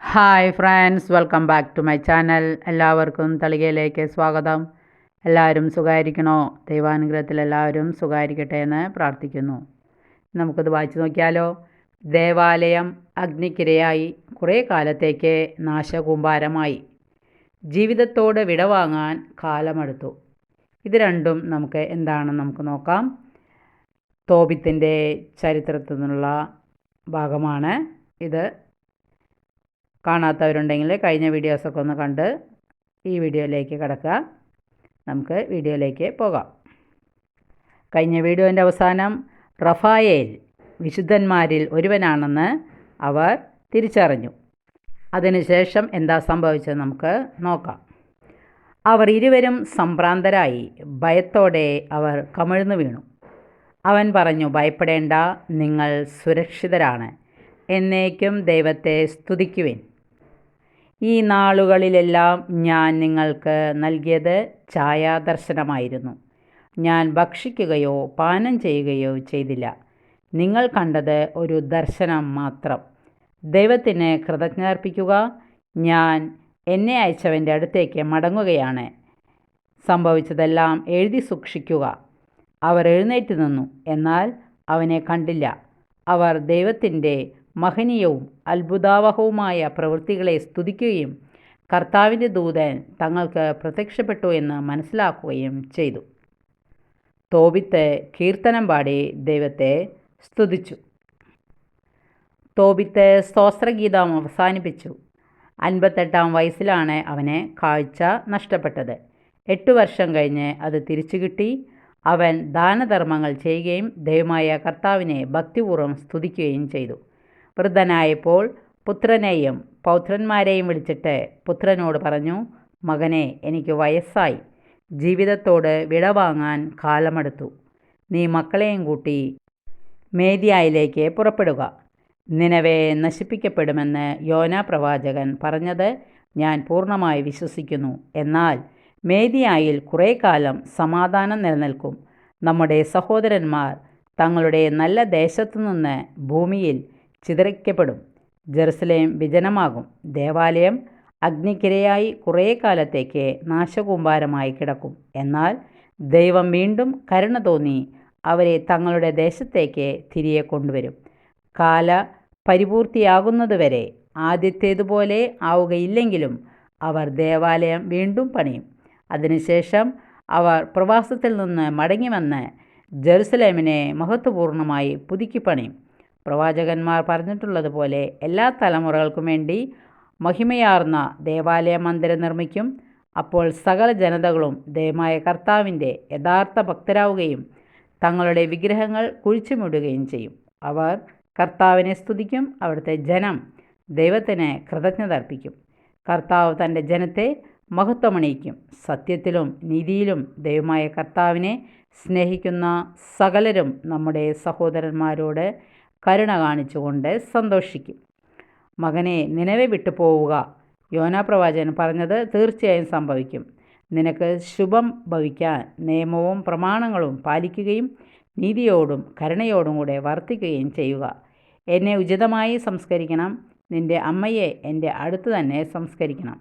Hi friends welcome back to my channel എല്ലാവർക്കും തളികയിലേക്ക് സ്വാഗതം. എല്ലാവരും സുഖമായിരിക്കണോ ദൈവാനുഗ്രഹത്തിൽ എല്ലാവരും സുഖമായിരിക്കട്ടെ എന്ന് പ്രാർത്ഥിക്കുന്നു. നമുക്കത് വായിച്ചു നോക്കിയാലോ? ദേവാലയം അഗ്നിക്കിരയായി കുറേ കാലത്തേക്ക് നാശകൂമ്പാരമായി. ജീവിതത്തോട് വിടവാങ്ങാൻ കാലമെടുത്തു. ഇത് രണ്ടും നമുക്ക് എന്താണെന്ന് നമുക്ക് നോക്കാം. തോബിത്തിന്റെ ചരിത്രത്തിൽ നിന്നുള്ള ഭാഗമാണ് ഇത്. കാണാത്തവരുണ്ടെങ്കിൽ കഴിഞ്ഞ വീഡിയോസൊക്കെ ഒന്ന് കണ്ട് ഈ വീഡിയോയിലേക്ക് കിടക്കുക. നമുക്ക് വീഡിയോയിലേക്ക് പോകാം. കഴിഞ്ഞ വീഡിയോന്റെ അവസാനം റഫായേൽ വിശുദ്ധന്മാരിൽ ഒരുവനാണെന്ന് അവർ തിരിച്ചറിഞ്ഞു. അതിനുശേഷം എന്താ സംഭവിച്ചത് നമുക്ക് നോക്കാം. അവർ ഇരുവരും സംഭ്രാന്തരായി. ഭയത്തോടെ അവർ കമിഴ്ന്നു വീണു. അവൻ പറഞ്ഞു ഭയപ്പെടേണ്ട നിങ്ങൾ സുരക്ഷിതരാണ്. എന്നേക്കും ദൈവത്തെ സ്തുതിക്കുവിൻ. ഈ നാളുകളിലെല്ലാം ഞാൻ നിങ്ങൾക്ക് നൽകിയത് ഛായാദർശനമായിരുന്നു. ഞാൻ ഭക്ഷിക്കുകയോ പാനം ചെയ്യുകയോ ചെയ്തില്ല. നിങ്ങൾ കണ്ടത് ഒരു ദർശനം മാത്രം. ദൈവത്തിന് കൃതജ്ഞർപ്പിക്കുക. ഞാൻ എന്നെ അയച്ചവന്റെ അടുത്തേക്ക് മടങ്ങുകയാണ്. സംഭവിച്ചതെല്ലാം എഴുതി സൂക്ഷിക്കുക. അവർ എഴുന്നേറ്റ് നിന്നു. എന്നാൽ അവനെ കണ്ടില്ല. അവർ ദൈവത്തിന്റെ മഹനീയവും അത്ഭുതാവഹവുമായ പ്രവൃത്തികളെ സ്തുതിക്കുകയും കർത്താവിന്റെ ദൂതൻ തങ്ങൾക്ക് പ്രത്യക്ഷപ്പെട്ടു എന്ന് മനസ്സിലാക്കുകയും ചെയ്തു. തോബിത്ത് കീർത്തനം പാടി ദൈവത്തെ സ്തുതിച്ചു. തോബിത്ത് സ്തോത്രഗീതം അവസാനിപ്പിച്ചു. അൻപത്തെട്ടാം വയസ്സിലാണ് അവനെ കാഴ്ച നഷ്ടപ്പെട്ടത്. എട്ട് വർഷം കഴിഞ്ഞ് അത് തിരിച്ചു കിട്ടി. അവൻ ദാനധർമ്മങ്ങൾ ചെയ്യുകയും ദൈവമായ കർത്താവിനെ ഭക്തിപൂർവം സ്തുതിക്കുകയും ചെയ്തു. വൃദ്ധനായപ്പോൾ പുത്രനെയും പൗത്രന്മാരെയും വിളിച്ചിട്ട് പുത്രനോട് പറഞ്ഞു മകനെ എനിക്ക് വയസ്സായി. ജീവിതത്തോട് വിടവാങ്ങാൻ കാലമെടുത്തു. നീ മക്കളെയും കൂട്ടി മേദിയായിലേക്ക് പുറപ്പെടുക. നിലവെ നശിപ്പിക്കപ്പെടുമെന്ന് യോന പ്രവാചകൻ പറഞ്ഞത് ഞാൻ പൂർണമായി വിശ്വസിക്കുന്നു. എന്നാൽ മേദിയായിൽ കുറേ കാലം സമാധാനം നിലനിൽക്കും. നമ്മുടെ സഹോദരന്മാർ തങ്ങളുടെ നല്ല ദേശത്തു നിന്ന് ഭൂമിയിൽ ചിതറിക്കപ്പെടും. ജെറുസലേം വിജനമാകും. ദേവാലയം അഗ്നിക്കിരയായി കുറേ കാലത്തേക്ക് നാശകൂമ്പാരമായി കിടക്കും. എന്നാൽ ദൈവം വീണ്ടും കരുണ തോന്നി അവരെ തങ്ങളുടെ ദേശത്തേക്ക് തിരികെ കൊണ്ടുവരും. കാല പരിപൂർത്തിയാകുന്നതുവരെ ആദ്യത്തേതുപോലെ ആവുകയില്ലെങ്കിലും അവർ ദേവാലയം വീണ്ടും പണിയും. അതിനുശേഷം അവർ പ്രവാസത്തിൽ നിന്ന് മടങ്ങിവന്ന് ജെറുസലേമിനെ മഹത്വപൂർണമായി പുതുക്കി പണിയും പ്രവാചകന്മാർ പറഞ്ഞിട്ടുള്ളതുപോലെ എല്ലാ തലമുറകൾക്കും വേണ്ടി മഹിമയാർന്ന ദേവാലയ മന്ദിരം നിർമ്മിക്കും. അപ്പോൾ സകല ജനതകളും ദയമായ കർത്താവിന്റെ യഥാർത്ഥ ഭക്തരാവുകയും തങ്ങളുടെ വിഗ്രഹങ്ങൾ കുഴിച്ചുമിടുകയും ചെയ്യും. അവർ കർത്താവിനെ സ്തുതിക്കും അവിടുത്തെ ജനം ദൈവത്തിന് കൃതജ്ഞത അർപ്പിക്കും കർത്താവ് തന്റെ ജനത്തെ മഹത്വമണിയിക്കും. സത്യത്തിലും നീതിയിലും ദൈവമായ കർത്താവിനെ സ്നേഹിക്കുന്ന സകലരും നമ്മുടെ സഹോദരന്മാരോട് കരുണ കാണിച്ചുകൊണ്ട് സന്തോഷിക്കും. മകനെ നിലവെ വിട്ടു പോവുക. യോനാ പ്രവാചകൻ പറഞ്ഞത് തീർച്ചയായും സംഭവിക്കും. നിനക്ക് ശുഭം ഭവിക്കാൻ നിയമവും പ്രമാണങ്ങളും പാലിക്കുകയും നീതിയോടും കരുണയോടും കൂടെ വർത്തിക്കുകയും ചെയ്യുക. എന്നെ ഉചിതമായി സംസ്കരിക്കണം. നിന്റെ അമ്മയെ എന്റെ അടുത്ത് തന്നെ സംസ്കരിക്കണം.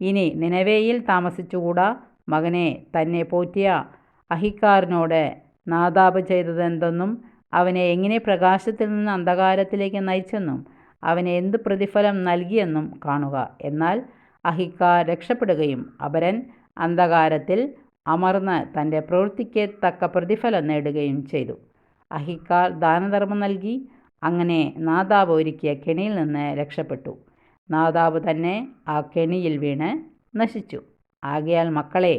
ഇനി നിലവേയിൽ താമസിച്ചുകൂടാ. മകനെ തന്നെ പോറ്റിയ അഹിക്കാറിനോട് നാദാപ് ചെയ്തതെന്തെന്നും അവനെ എങ്ങനെ പ്രകാശത്തിൽ നിന്ന് അന്ധകാരത്തിലേക്ക് നയിച്ചെന്നും അവനെ എന്ത് പ്രതിഫലം നൽകിയെന്നും കാണുക. എന്നാൽ അഹിക്ക രക്ഷപ്പെടുകയും അപരൻ അന്ധകാരത്തിൽ അമർന്ന് തന്റെ പ്രവൃത്തിക്ക് തക്ക പ്രതിഫലം നേടുകയും ചെയ്തു. അഹിക്കാർ ദാനധർമ്മം നൽകി അങ്ങനെ നാദാബ് ഒരുക്കിയ കെണിയിൽ നിന്ന് രക്ഷപ്പെട്ടു. നാദാബ് തന്നെ ആ കെണിയിൽ വീണ് നശിച്ചു. ആകയാൽ മക്കളെ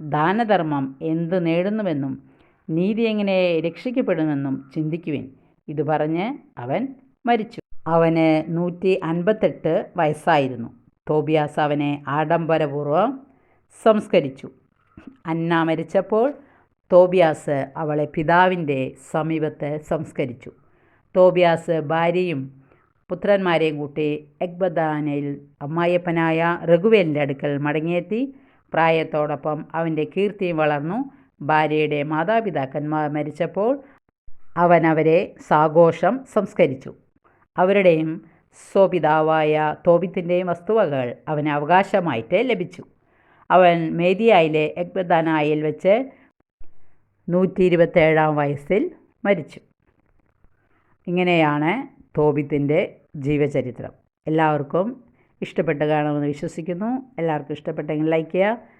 ദാനധർമ്മം എന്ത് നേടുന്നുവെന്നും നീതി എങ്ങനെ രക്ഷിക്കപ്പെടുമെന്നും ചിന്തിക്കുവിൻ. ഇത് പറഞ്ഞ് അവൻ മരിച്ചു. അവന് നൂറ്റി അൻപത്തെട്ട് വയസ്സായിരുന്നു. തോബിയാസ് അവനെ ആഡംബരപൂർവം സംസ്കരിച്ചു. അന്ന മരിച്ചപ്പോൾ തോബിയാസ് അവളെ പിതാവിന്റെ സമീപത്ത് സംസ്കരിച്ചു. തോബിയാസ് ഭാര്യയും പുത്രന്മാരെയും കൂട്ടി എക്ബദാനയിൽ അമ്മായിയപ്പനായ രഘുവേലിന്റെ അടുക്കൽ മടങ്ങിയെത്തി. പ്രായത്തോടൊപ്പം അവന്റെ കീർത്തിയും വളർന്നു. ഭാര്യയുടെ മാതാപിതാക്കന്മാർ മരിച്ചപ്പോൾ അവൻ അവരെ സാഘോഷം സംസ്കരിച്ചു. അവരുടെയും സ്വപിതാവായ തോബിത്തിന്റെയും വസ്തുവകൾ അവന് അവകാശമായിട്ട് ലഭിച്ചു. അവൻ മേദിയായിലെ എക്ബദാനായിൽ വെച്ച് നൂറ്റി ഇരുപത്തേഴാം വയസ്സിൽ മരിച്ചു. ഇങ്ങനെയാണ് തോബിത്തിന്റെ ജീവചരിത്രം. എല്ലാവർക്കും ഇഷ്ടപ്പെട്ട് കാണുമെന്ന് വിശ്വസിക്കുന്നു. എല്ലാവർക്കും ഇഷ്ടപ്പെട്ടെങ്കിൽ ലൈക്ക് ചെയ്യുക